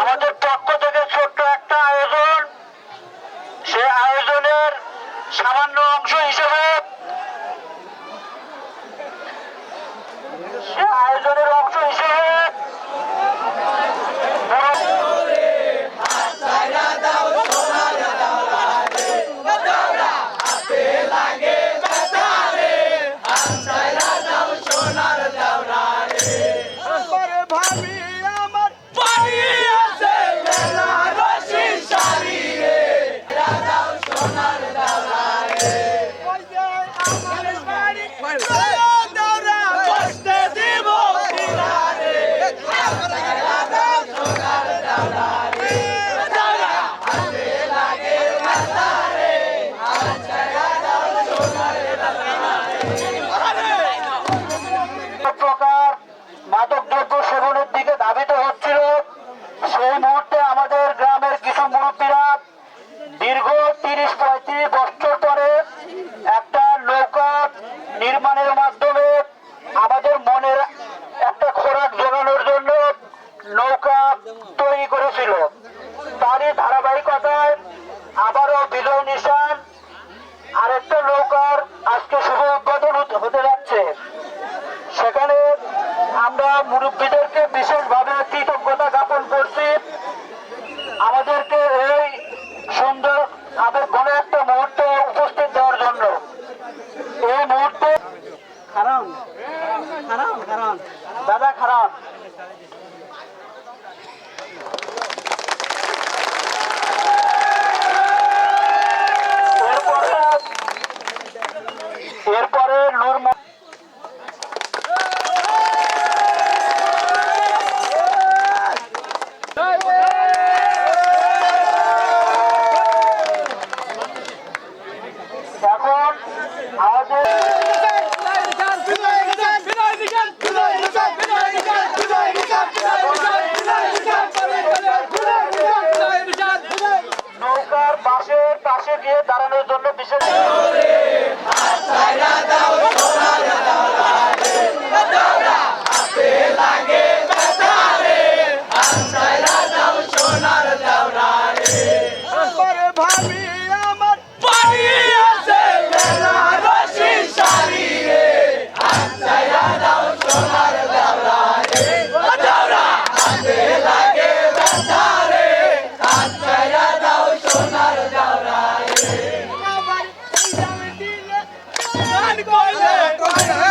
আমাদের পক্ষ থেকে ছোট্ট একটা আয়োজন। সে আয়োজনের সামান্য অংশ হিসেবে আয়োজনের অংশ হিসেবে তিরিশ, পঁয়ত্রিশ বছর পরে একটা নৌকা নির্মাণের মাধ্যমে আমাদের মনের একটা খোরাক জোগানোর জন্য নৌকা তৈরি করেছিল। তারই ধারাবাহিকতায় আবারও বিজয় নিশান আরেকটা নৌকার আজকে শুভ উদ্বোধন হতে যাচ্ছে। গিয়ে দাঁড়ানোর জন্য বিশেষ Con, con, con, con, con,